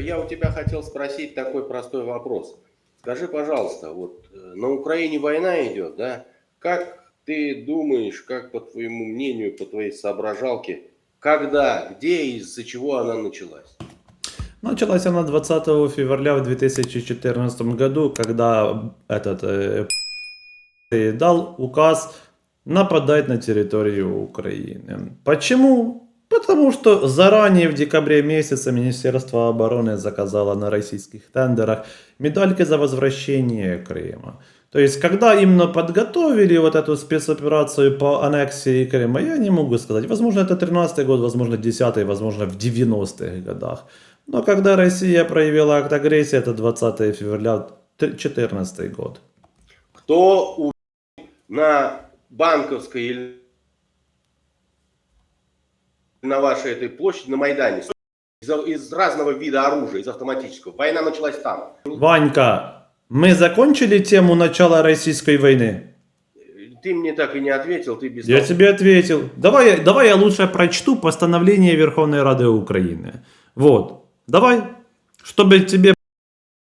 Я у тебя хотел спросить такой простой вопрос. Скажи, пожалуйста, вот э, на Украине война идет, да? Как ты думаешь, как по твоему мнению, по твоей соображалке, когда, где и из-за чего она началась? Началась она 20 февраля в 2014 году, когда этот э, дал указ нападать на территорию Украины. Почему? Потому что заранее в декабре месяце Министерство обороны заказало на российских тендерах медальки за возвращение Крыма. То есть, когда именно подготовили вот эту спецоперацию по аннексии Крыма, я не могу сказать. Возможно, это 13 год, возможно, 10 возможно, в 90-х годах. Но когда Россия проявила акт агрессии, это 20 февраля 2014 год. Кто на Банковской на вашей этой площади, на Майдане, из, из разного вида оружия, из автоматического. Война началась там. Ванька, мы закончили тему начала российской войны? Ты мне так и не ответил, ты без... Я тебе ответил. Давай, давай я лучше прочту постановление Верховной Рады Украины. Вот. Давай, чтобы тебе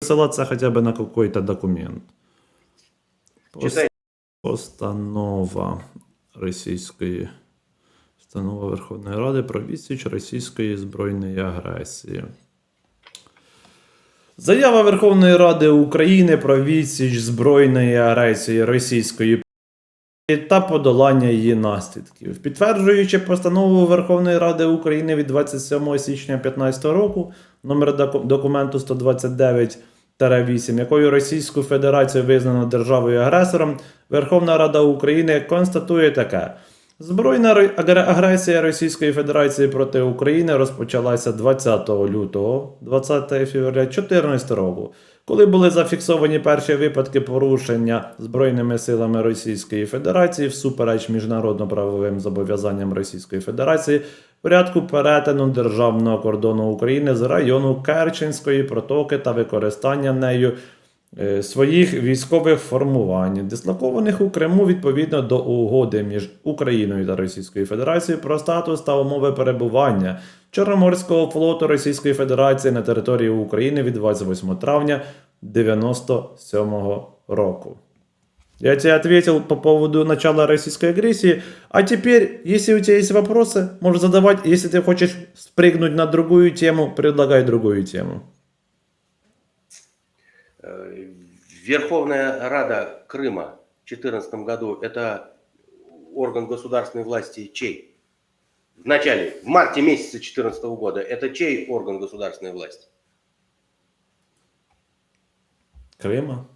ссылаться хотя бы на какой-то документ. Читай. Постанова Російської Постанова Верховної Ради про відсіч російської збройної агресії. Заява Верховної Ради України про відсіч збройної агресії Російської та подолання її наслідків. Підтверджуючи постанову Верховної Ради України від 27 січня 2015 року, номер документу 129-8, якою Російську Федерацію визнано державою-агресором, Верховна Рада України констатує таке. Збройна ро- агресія Російської Федерації проти України розпочалася 20 лютого 20 февраля 2014 року, коли були зафіксовані перші випадки порушення Збройними силами Російської Федерації всупереч міжнародно-правовим зобов'язанням Російської Федерації порядку перетину державного кордону України з району Керченської протоки та використання нею своїх військових формувань, дислокованих у Криму відповідно до угоди між Україною та Російською Федерацією про статус та умови перебування Чорноморського флоту Російської Федерації на території України від 28 травня 1997 року. Я тебе ответил по поводу начала российской агрессии. А теперь, если у тебя есть вопросы, можешь задавать. Если ты хочешь спрыгнуть на другую тему, предлагай другую тему. Э, Верховная Рада Крыма в 2014 году – это орган государственной власти чей? В начале, в марте месяце 2014 года это чей орган государственной власти? Крыма.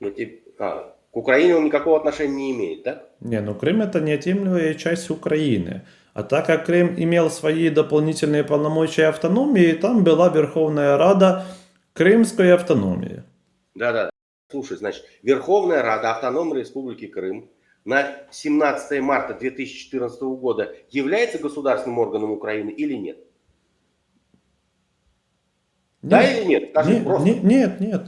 Ну, тип- а, к Украине он никакого отношения не имеет, да? Не, ну Крым это неотъемлемая часть Украины. А так как Крым имел свои дополнительные полномочия и автономии, там была Верховная Рада Крымской автономии. Да-да. Слушай, значит, Верховная Рада Автономной Республики Крым на 17 марта 2014 года является государственным органом Украины или нет? Да Нет, или нет? Скажи не- просто. не- нет, нет.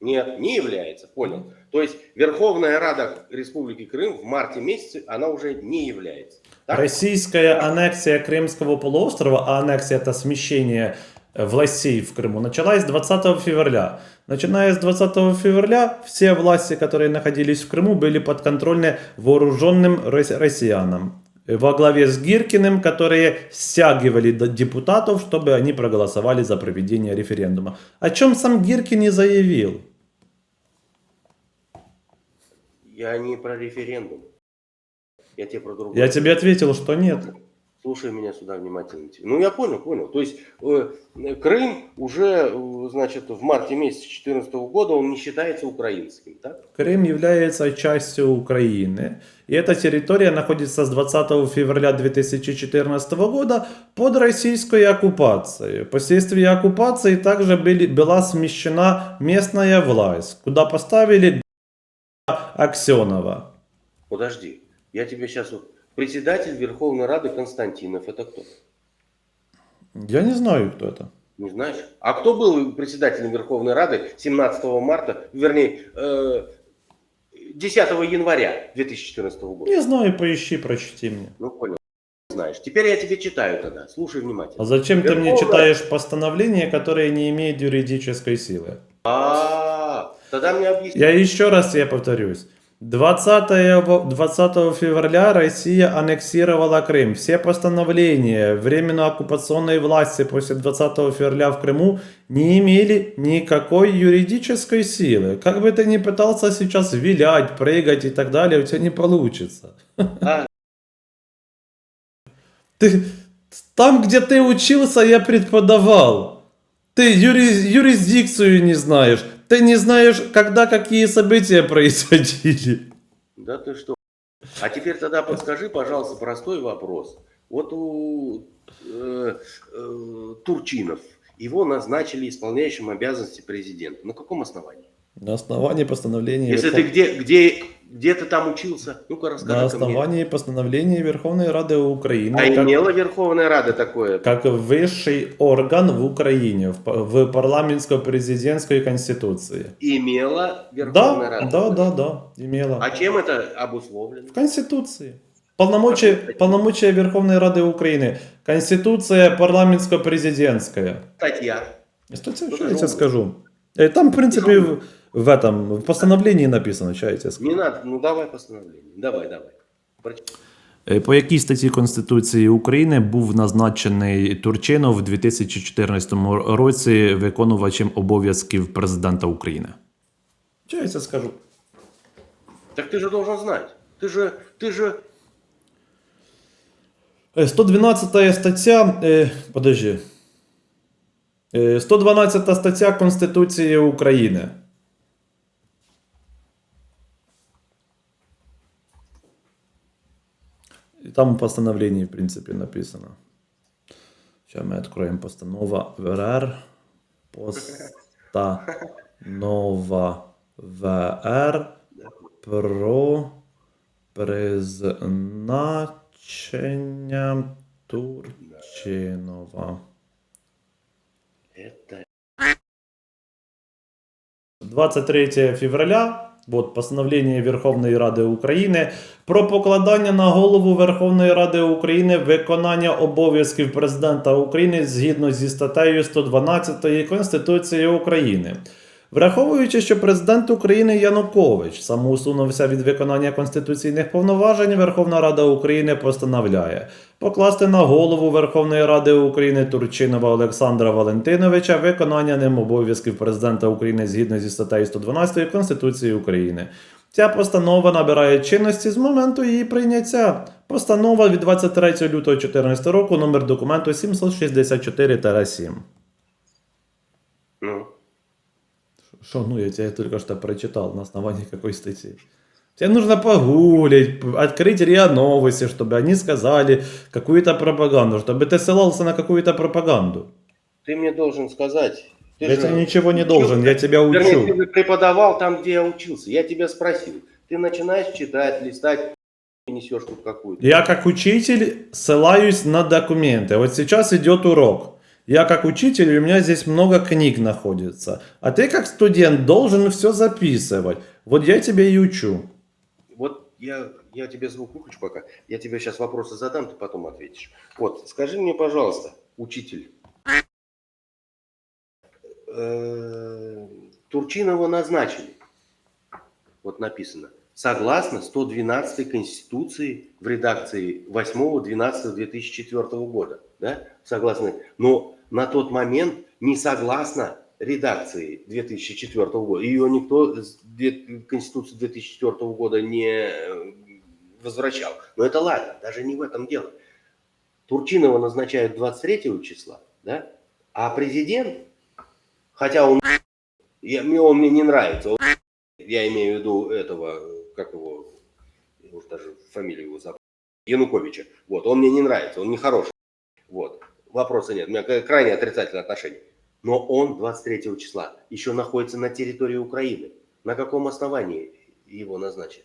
Нет, не является, понял. То есть Верховная Рада Республики Крым в марте месяце она уже не является. Так? Российская аннексия Крымского полуострова, а аннексия это смещение властей в Крыму, началась 20 февраля. Начиная с 20 февраля все власти, которые находились в Крыму, были подконтрольны вооруженным рос- россиянам. Во главе с Гиркиным, которые стягивали депутатов, чтобы они проголосовали за проведение референдума. О чем сам Гиркин и заявил. Я не про референдум. Я тебе про другое. Я тебе ответил, что нет. Слушай меня сюда внимательно. Ну, я понял, понял. То есть э, Крым уже, э, значит, в марте месяце 2014 года он не считается украинским, так? Крым является частью Украины, и эта территория находится с 20 февраля 2014 года под российской оккупацией. Впоследствии оккупации также были, была смещена местная власть, куда поставили Аксенова. Подожди, я тебе сейчас вот... Председатель Верховной Рады Константинов, это кто? Я не знаю, кто это. Не знаешь? А кто был председателем Верховной Рады 17 марта, вернее, э, 10 января 2014 года? Не знаю, поищи, прочти мне. Ну, понял. знаешь. Теперь я тебе читаю тогда. Слушай А внимательно. зачем ты мне Верховная- читаешь постановление, которое не имеет юридической силы? А, тогда мне объясни. Я еще раз тебе повторюсь. 20, во- 20 февраля Россия аннексировала Крым. Все постановления временно-оккупационной власти после 20 февраля в Крыму не имели никакой юридической силы. Как бы ты ни пытался сейчас вилять, прыгать и так далее, у тебя не получится. А, Ты, там, где ты учился, я преподавал. Ты юри- юрисдикцию не знаешь. Ты не знаешь, когда какие события происходили. да ты что? А теперь тогда подскажи, пожалуйста, простой вопрос. Вот у э, э, Турчинов его назначили исполняющим обязанности президента. На каком основании? На основании постановления... Если Верхов- ты где, где, где ты там учился, ну-ка На расскажи мне. основании постановления Верховной Рады Украины, А как, имела Верховная Рада такое? как высший орган в Украине, в, в парламентско-президентской конституции. Имела Верховная Да, Рада? да, да, да, имела. А чем это обусловлено? В Конституции. Полномочия, полномочия Верховной Рады Украины. Конституция парламентско-президентская. Статья. Статья, что я тебе скажу? Э, Там, в принципе, в, в этом, в постановлении написано, что я тебе скажу. Не надо, ну давай постановление. Давай, давай. Прочитай. Е, По якій статті Конституції України був назначений Турчинов в 2014 році виконувачем обов'язків президента України? Що я це скажу? Так ты же должен знать. Ты же, ты же... Е, 112 стаття. Е, подожди. Е, 112 стаття Конституції України. И там в постановлении, в принципе, написано. Сейчас мы откроем постанова ВР. Постанова ВР про призначення Турчинова. Это... 23 февраля, вот постановлення Верховної Ради України про покладання на голову Верховної Ради України виконання обов'язків президента України згідно зі статтею 112 Конституції України. Враховуючи, що президент України Янукович самоусунувся від виконання конституційних повноважень, Верховна Рада України постановляє покласти на голову Верховної Ради України Турчинова Олександра Валентиновича виконання ним обов'язків президента України згідно зі статтею 112 Конституції України. Ця постанова набирає чинності з моменту її прийняття. Постанова від 23 лютого 2014 року, номер документу 764-7. Ну, Что, ну я тебе только что прочитал на основании какой статьи. Тебе нужно погулять, открыть РИА Новости, чтобы они сказали какую-то пропаганду, чтобы ты ссылался на какую-то пропаганду. ты мне должен сказать... Ты я тебе ничего не учил- должен, я тебя Вернее, ты учу. преподавал там, где я учился. Я тебя спросил. Ты начинаешь читать, листать, несешь тут какую-то. Я как учитель ссылаюсь на документы. Вот сейчас идет урок. Я как учитель, у меня здесь много книг находится. А ты как студент должен все записывать. Вот я тебя и учу. Вот я, я тебе звук выключу пока. Я тебе сейчас вопросы задам, ты потом ответишь. Вот, скажи мне, пожалуйста, учитель. Э, Турчинова назначили. Вот написано. Согласно 112 Конституции в редакции 8.12.2004 года. Да? Согласно. Но на тот момент не согласно редакции 2004 года. Ее никто Конституцию 2004 года не э, возвращал. Но это ладно, даже не в этом дело. Турчинова назначают 23 числа, да? а президент, хотя он, я, мне, он мне не нравится, он- я имею в виду этого, как его, уже даже фамилию его забыл, Януковича, вот, он мне не нравится, он не хороший, вот, вопроса нет, у меня крайне отрицательное отношение. Но он 23 числа еще находится на территории Украины. На каком основании его назначили?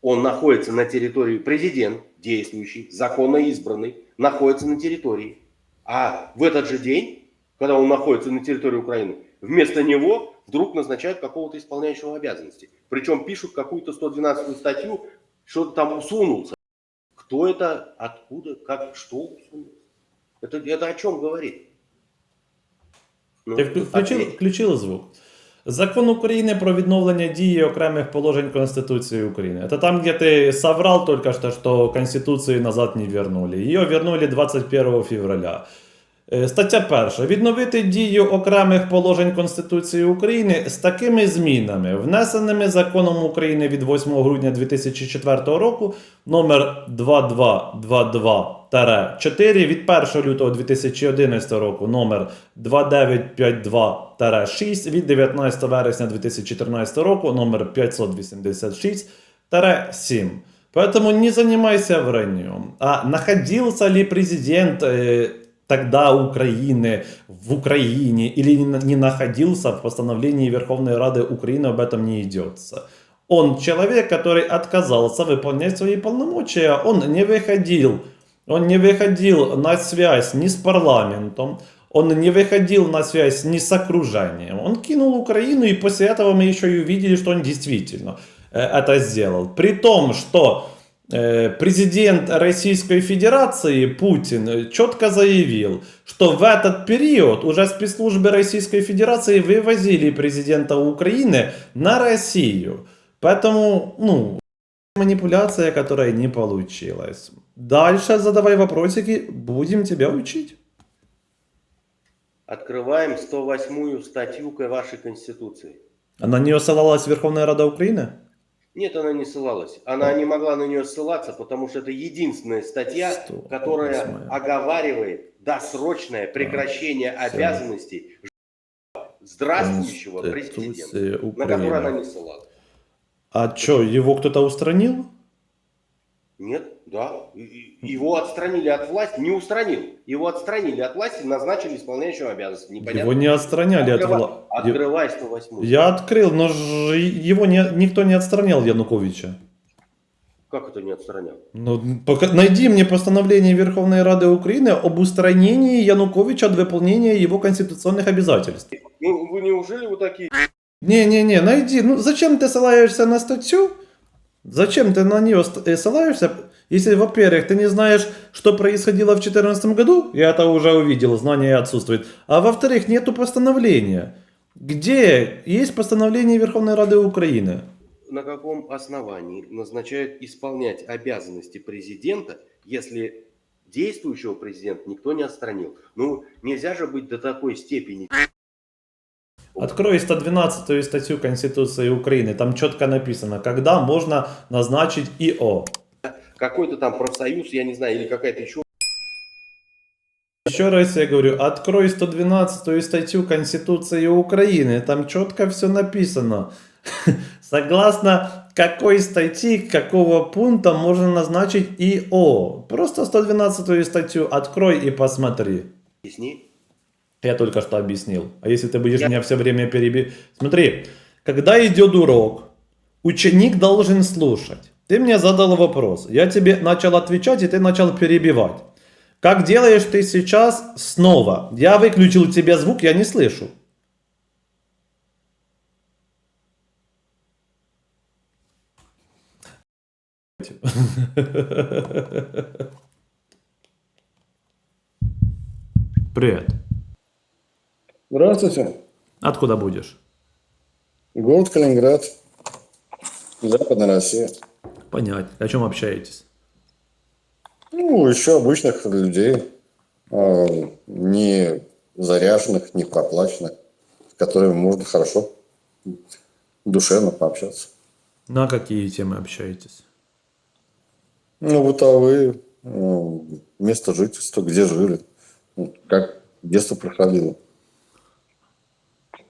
Он находится на территории, президент, действующий, законно избранный, находится на территории. А в этот же день, когда он находится на территории Украины, вместо него вдруг назначают какого-то исполняющего обязанности. Причем пишут какую-то 112 статью, что-то там усунулся. Кто это, откуда, как, что усунул? Это, это о чем говорит? Ну, Ти вклю- включили, ответь. включили звук. Закон України про відновлення дії окремих положень Конституции Украины. Это там, где ты соврал только что, что Конституцию назад не вернули. Ее вернули 21 февраля. Е, Стаття перша. Відновити дію окремих положень Конституції України з такими змінами, внесеними законом України від 8 грудня 2004 року номер 2222-4 від 1 лютого 2011 року номер 2952-6 від 19 вересня 2014 року номер 586-7. Поэтому не занимайся враньем. А находился ли президент э, тогда Украины в Украине или не находился в постановлении Верховной Рады Украины, об этом не идется. Он человек, который отказался выполнять свои полномочия, он не выходил, он не выходил на связь ни с парламентом, он не выходил на связь ни с окружением. Он кинул Украину, и после этого мы еще и увидели, что он действительно э, это сделал. При том, что президент Российской Федерации Путин э, четко заявил, что в этот период уже спецслужбы Российской Федерации вывозили президента Украины на Россию. Поэтому, ну, манипуляция, которая не получилась. Дальше задавай вопросики, будем тебя учить. Открываем 108 статью вашей Конституции. А на нее ссылалась Верховная Рада Украины? Нет, она не ссылалась. Она не могла на нее ссылаться, потому что это единственная статья, Сто которая восьмая. оговаривает досрочное прекращение обязанностей здравствующего президента, на который она не ссылалась. А что, его кто-то устранил? Нет, да. Его отстранили от власти, не устранил. Его отстранили от власти, назначили исполняющим обязанности. Непонятно. Его не отстраняли от Открывай, власти. открывай 108. Я открыл, но ж его не, никто не отстранял Януковича. Как это не отстранял? Ну, пока- найди мне постановление Верховной Рады Украины об устранении Януковича от выполнения его конституционных обязательств. Ну, вы неужели вы такие? Не-не-не, найди. Ну зачем ты ссылаешься на статью? Зачем ты на нее э, ссылаешься, если, во-первых, ты не знаешь, что происходило в 2014 году, я это уже увидел, знание отсутствует, а во-вторых, нету постановления. Где есть постановление Верховной Рады Украины? На каком основании назначают исполнять обязанности президента, если действующего президента никто не отстранил? Ну, нельзя же быть до такой степени. Открой 112 статью Конституции Украины, там четко написано, когда можно назначить ИО. Какой-то там профсоюз, я не знаю, или какая-то еще Еще раз я говорю, открой 112 статью Конституции Украины, там четко все написано. Согласно какой статьи, какого пункта можно назначить ИО. Просто 112 статью открой и посмотри. объясни. Я только что объяснил. А если ты будешь Я- меня все время перебивать... Смотри, когда идет урок, ученик должен слушать. Ты мне задал вопрос, я тебе начал отвечать, и ты начал перебивать. Как делаешь ты сейчас снова? Я выключил тебе звук, я не слышу. Привет. Здравствуйте. Откуда будешь? Город Калининград. Западная Россия. Понять. О чем общаетесь? Ну, еще обычных людей, а, не заряженных, не проплаченных, с которыми можно хорошо, душевно пообщаться. На какие темы общаетесь? Ну, бытовые, ну, место жительства, где жили, как детство проходило.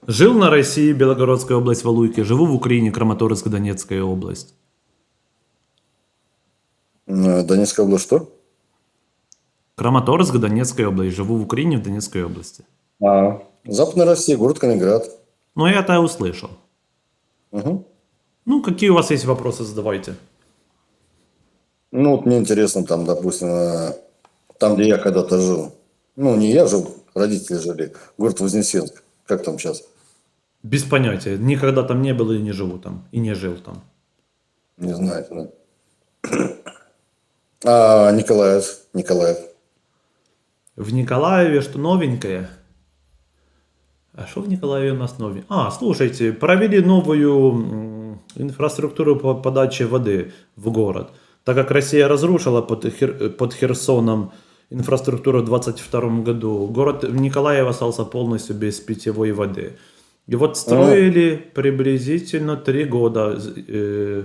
Жил на России, Белгородская область, Валуйки. Живу в Украине, Краматорск, Донецкая область. Э, Донецкая область что? Краматорск, Донецкая область. Живу в Украине, в Донецкой области. А, Западная Россия, город Калининград. Ну, я это услышал. Мгм. Ну, какие у вас есть вопросы, задавайте. Ну, вот мне интересно, там, допустим, э, там, где я когда-то жил. Ну, не я жил, родители жили. Город Вознесенск. Как там сейчас? Без понятия. Никогда там не был и не живу там. И не жил там. Не знаете, да? А Николаев? Николаев. В Николаеве что новенькое? А что в Николаеве у нас новенькое? А, слушайте, провели новую инфраструктуру по подаче воды в город. Так как Россия разрушила под, Хер- под Херсоном инфраструктуру в 22 году, город Николаев остался полностью без питьевой воды. И вот строили приблизительно три года. Э,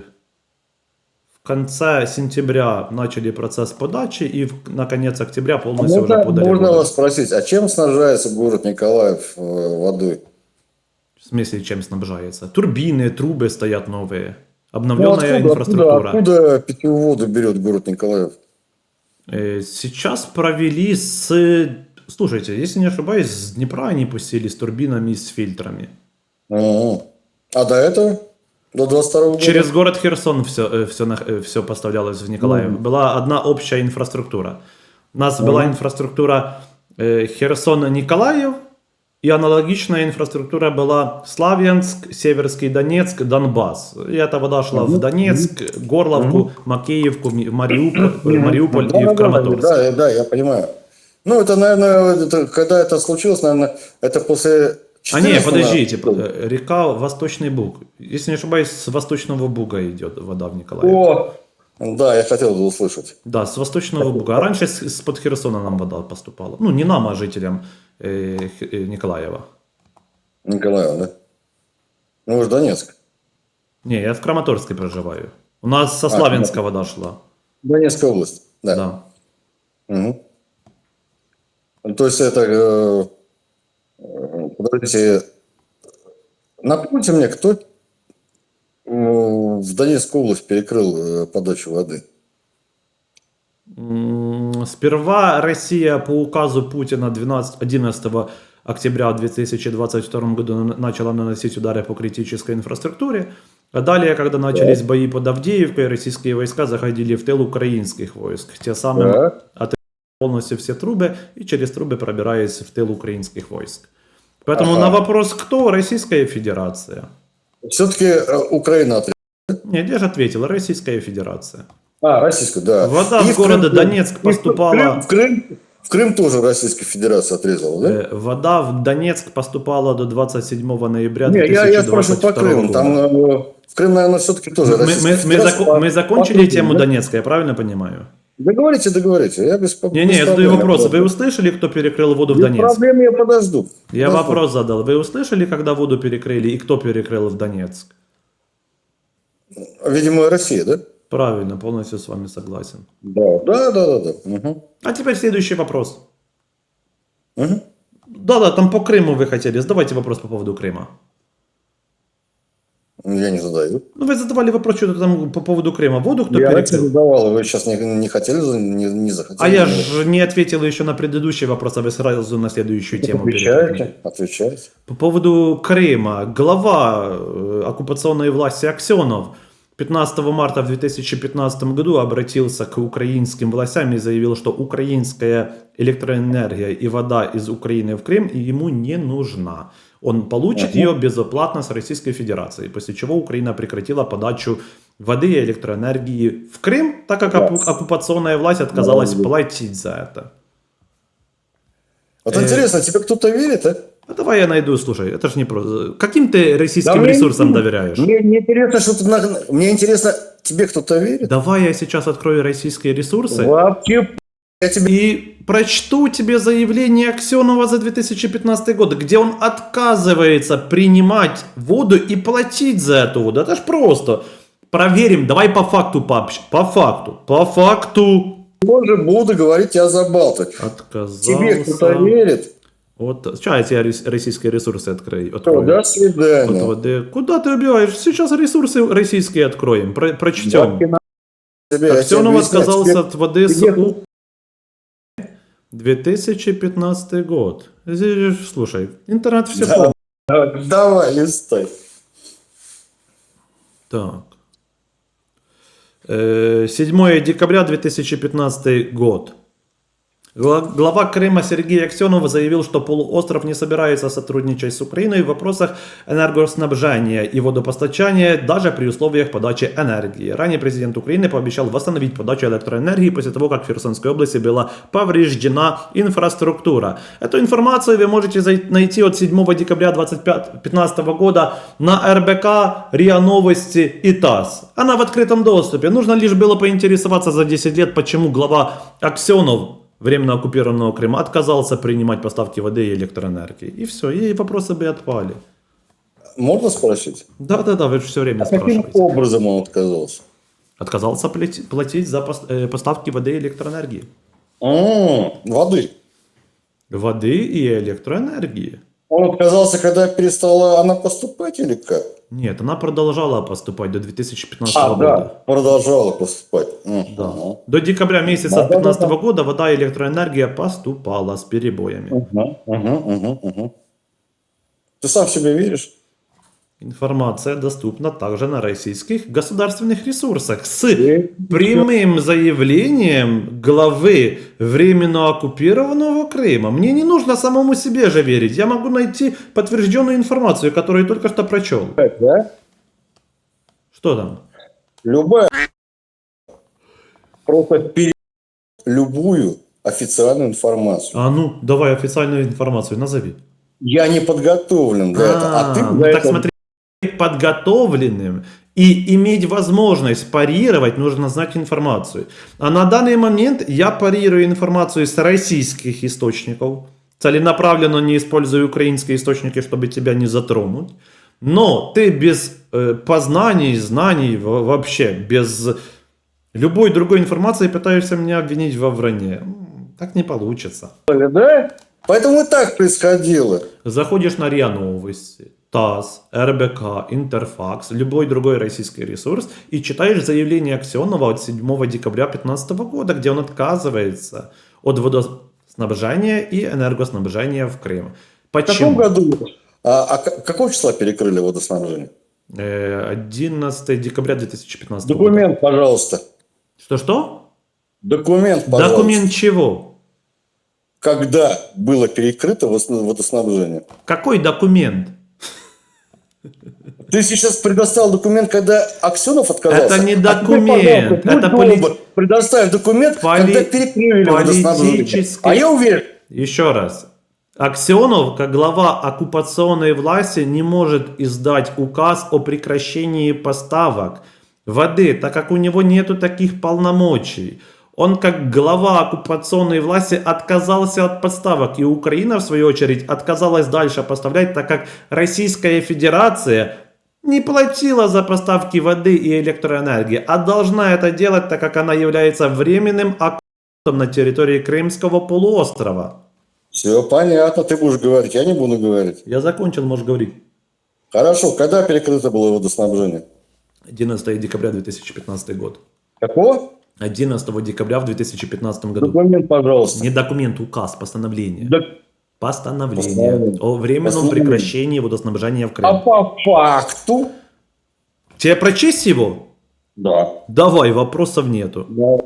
в конце сентября начали процесс подачи, и в, на конец октября А полностью уже можно, подали можно вас спросить, а чем снабжается город Николаев э, водой? В смысле, чем снабжается? Турбины, трубы стоят новые. Ну, Обновленная откуда, откуда, инфраструктура. откуда питьевую воду берет город Николаев? Э, Сейчас провели с... Слушайте, если не ошибаюсь, с Днепра они пустили с турбинами и с фильтрами. Ага. А до этого? До 22 года? Через город Херсон все, все, все поставлялось в Николаев. Была одна общая инфраструктура. У нас была инфраструктура э, Херсон-Николаев, и аналогичная инфраструктура была Славянск, Северский Донецк, Донбасс. И эта вода шла в Донецк, Горловку, Макеевку, Ми- Мариуполь, э, Мариуполь Да, и да, в Краматорск. Да, да, я понимаю. Ну, это, наверное, это, когда это случилось, наверное, это после... А не, 14 подождите, э, река Восточный Буг. Если не ошибаюсь, с Восточного Буга идет вода в Николаев. О, да, я хотел бы услышать. Да, с Восточного Буга. А раньше с- с-под Херсона нам вода поступала. Ну, не нам, а жителям э, э, Николаева. Николаев, да? Ну, вы же Донецк. Не, я в Краматорске проживаю. У нас со Славянска вода шла. Донецкая область, да. Да. Мгм. То есть это, э, подождите, напомните мне, кто э, в Донецкую область перекрыл э, подачу воды? Сперва Россия по указу Путина 12, 11 октября 2022 году на- начала наносить удары по критической инфраструктуре. А далее, когда начались бои под Авдеевкой, российские войска заходили в тыл украинских войск. Те самым. Полностью все трубы и через трубы пробираясь в тыл украинских войск. Поэтому Ага. на вопрос «кто?» Российская Федерация. Все-таки э, Украина отрезала. Нет, я же ответил, Российская Федерация. А, российскую, да. Вода И в города Крым- Донецк в поступала- Крым, в, Крым, в Крым тоже Российская Федерация отрезала, да? Э, Вода в Донецк поступала до 27 ноября Не, я, 2022 я спрашиваю по Крыму. года. Там э, в Крым, наверное, все-таки тоже мы, мы- Российская мы зако- по- мы закончили по тему? Донецка, я правильно понимаю? Договорите, договорите. Я без Не-не, я без задаю вопрос. Вы услышали, кто перекрыл воду в Без Донецк? проблем, я подожду. Я Подожду. вопрос задал. Вы услышали, когда воду перекрыли и кто перекрыл в Донецк? Видимо, Россия, да? Правильно, полностью с вами согласен. Да, да, да, да. да. Мгм. А теперь следующий вопрос. Мгм. Да-да, там по Крыму вы хотели. Задавайте вопрос по поводу Крыма. Я не задаю. Ну, вы задавали вопрос что-то там по поводу Крыма. Воду кто я перекрыл? задавал, а вы сейчас не, не хотели, не, не захотели. А я же не ответил еще на предыдущий вопрос, а вы сразу на следующую тему перепрыгнули. Отвечайте, отвечайте. По поводу Крыма. Глава э, оккупационной власти Аксенов 15 марта в 2015 году обратился к украинским властям и заявил, что украинская электроэнергия и вода из Украины в Крым ему не нужна. Он получит ее безоплатно с Российской Федерацией, после чего Украина прекратила подачу воды и электроэнергии в Крым, так как окку- оккупационная власть отказалась платить за это. Вот Э, интересно, тебе кто-то верит, а? А давай я найду, слушай, это ж не просто... Каким ты российским Да мне ресурсам не- доверяешь? Мне, мне интересно, что ты на- Мне интересно, тебе кто-то верит? Давай я сейчас открою российские ресурсы Вообще, я тебе... и прочту тебе заявление Аксенова за 2015 год, где он отказывается принимать воду и платить за эту воду. Это ж просто. Проверим, давай по факту пообщ... По факту, по факту. Тоже буду говорить тебя забалтывать. Тебе кто-то Отказался. верит? Вот, сейчас я российские ресурсы открою. Открою. до Вот, свидания. вот, э, Куда ты убиваешь? Сейчас ресурсы российские откроем, про- прочтем. Да, Тебе, я Аксенов отказался тебе- от воды тебе-. 2015 год. Слушай, интернет все Да. помнит. А, Давай, листай. Так. Э, 7 декабря 2015 год. Гла- Глава Крыма Сергей Аксенов заявил, что полуостров не собирается сотрудничать с Украиной в вопросах энергоснабжения и водопостачания даже при условиях подачи энергии. Ранее президент Украины пообещал восстановить подачу электроэнергии после того, как в Херсонской области была повреждена инфраструктура. Эту информацию вы можете найти от 7 декабря 2015 года на РБК, РИА Новости и ТАСС. Она в открытом доступе. Нужно лишь было поинтересоваться за 10 лет, почему глава Аксенов временно оккупированного Крыма отказался принимать поставки воды и электроэнергии. И все, и вопросы бы отпали. Можно спросить? Да-да-да, вы же все время А каким спрашиваете. образом он отказался? Отказался плати- платить за э, поставки воды и электроэнергии. М, воды. Воды и электроэнергии. Он отказался, когда перестала она поступать или как? Нет, она продолжала поступать до 2015 А, года. да, продолжала поступать. Да. До декабря месяца Да-да-да-да. 2015 года вода и электроэнергия поступала с перебоями. Мгм, мгм, мгм, мгм. Ты сам себе веришь? Информация доступна также на российских государственных ресурсах с прямым заявлением главы временно оккупированного Крыма. Мне не нужно самому себе же верить. Я могу найти подтвержденную информацию, которую только что прочел. Да? Что там? Любая просто пере... любую официальную информацию. А ну, давай официальную информацию назови. Я не подготовлен для этого, а ты ну так смотри, подготовленным и иметь возможность парировать, нужно знать информацию. А на данный момент я парирую информацию с российских источников, целенаправленно не использую украинские источники, чтобы тебя не затронуть. Но ты без э, познаний, знаний, во- вообще без любой другой информации пытаешься меня обвинить во вранье. Так не получится. да? Поэтому и так происходило. Заходишь на РИА Новости, ТАСС, РБК, Интерфакс, любой другой российский ресурс и читаешь заявление Аксенова от 7 декабря 2015 года, где он отказывается от водоснабжения и энергоснабжения в Крым. В каком Почему? году? А, а какого числа перекрыли водоснабжение? Э, 11 декабря 2015 года. Документ, пожалуйста. Что-что? Документ, пожалуйста. Документ чего? Когда было перекрыто водоснабжение? Какой документ? Ты сейчас предоставил документ, когда Аксенов отказался? Это не А документ, пожалуйста, это поли- Предоставь документ, Поли- когда перекрыли политический- А я уверен, Еще раз. Аксенов, как глава оккупационной власти, не может издать указ о прекращении поставок воды, так как у него нету таких полномочий. Он, как глава оккупационной власти, отказался от поставок, и Украина, в свою очередь, отказалась дальше поставлять, так как Российская Федерация не платила за поставки воды и электроэнергии, а должна это делать, так как она является временным оккупантом на территории Крымского полуострова. все понятно, ты будешь говорить, я не буду говорить. Я закончил, можешь говорить. Хорошо, когда перекрыто было водоснабжение? 11 декабря 2015 год. Какого? 11 декабря в 2015 году. Документ, пожалуйста. Не документ, указ, постановление. Да- Постановление Постановление. о временном Постановление. прекращении водоснабжения в А Крым. по факту? Тебе прочесть его? Да. Давай, вопросов нету. Да.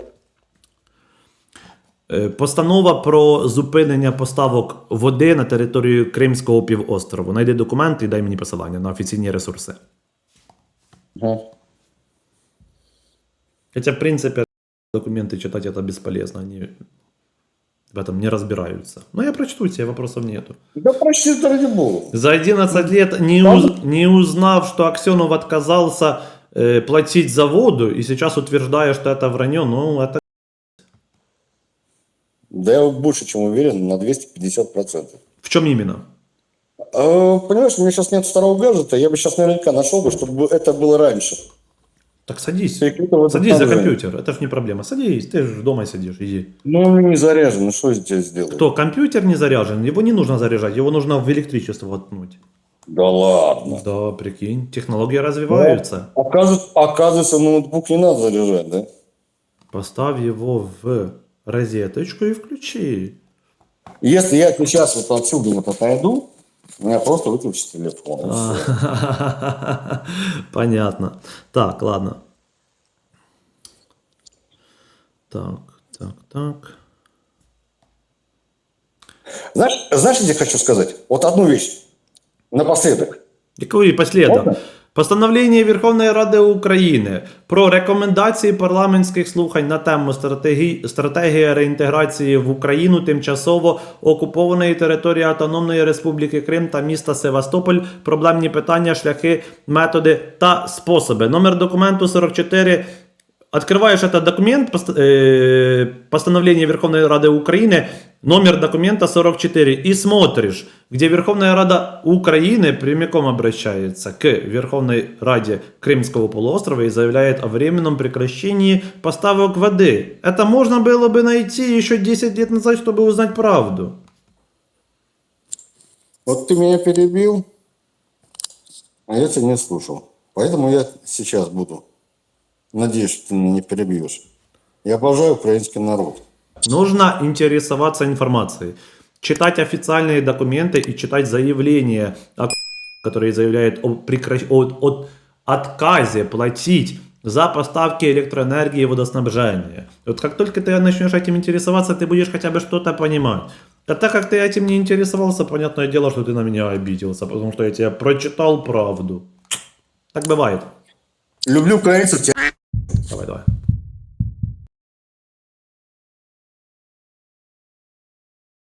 Е, Постанова про зупинення поставок води на територію Кримського півострову. Найди документи і дай мені посилання на офіційні ресурси. Ага. Хотя, в принципе, документы читать это бесполезно, они в этом не разбираются. Но я прочту тебе, вопросов нету. Да прочти, ради бога. За 11 лет, не, уз- не узнав, что Аксенов отказался э, платить за воду, и сейчас утверждая, что это вранье, ну, это... Да я больше чем уверен, на 250%. В чем именно? А, понимаешь, у меня сейчас нет второго гаджета, я бы сейчас наверняка нашел бы, чтобы это было раньше. Так садись. Садись за компьютер, это ж не проблема. Садись, ты же дома сидишь, иди. Ну, он не заряжен, ну что тебе сделаю? Кто, компьютер не заряжен, его не нужно заряжать, его нужно в электричество воткнуть. Да ладно. Да, прикинь, технологии развиваются. Оказывается, оказывается, ноутбук не надо заряжать, да? Поставь его в розеточку и включи. Если я сейчас вот отсюда вот отойду, меня просто выключится телефон. Понятно. Так, ладно. Так, так, так. Знаешь, знаешь, я хочу сказать? Вот одну вещь. Напоследок. Якої послідом? Можна? Постановлення Верховної Ради України про рекомендації парламентських слухань на тему стратегії, стратегія реінтеграції в Україну тимчасово окупованої території Автономної Республіки Крим та міста Севастополь, проблемні питання, шляхи, методи та способи. Номер документу 44 Открываешь этот документ, э, постановление Верховной Рады Украины, номер документа 44, и смотришь, где Верховная Рада Украины прямиком обращается к Верховной Раде Крымского полуострова и заявляет о временном прекращении поставок воды. Это можно было бы найти еще 10 лет назад, чтобы узнать правду. Вот ты меня перебил, а я тебя не слушал. Поэтому я сейчас буду. Надеюсь, что ты меня не перебьешь. Я обожаю украинский народ. Нужно интересоваться информацией, читать официальные документы и читать заявления, которые заявляют о, прекращ- о- о отказе платить за поставки электроэнергии и водоснабжения. Вот как только ты начнешь этим интересоваться, ты будешь хотя бы что-то понимать. А так как ты этим не интересовался, понятное дело, что ты на меня обиделся, потому что я тебе прочитал правду. Так бывает. Люблю украинцев, тебя Давай, давай.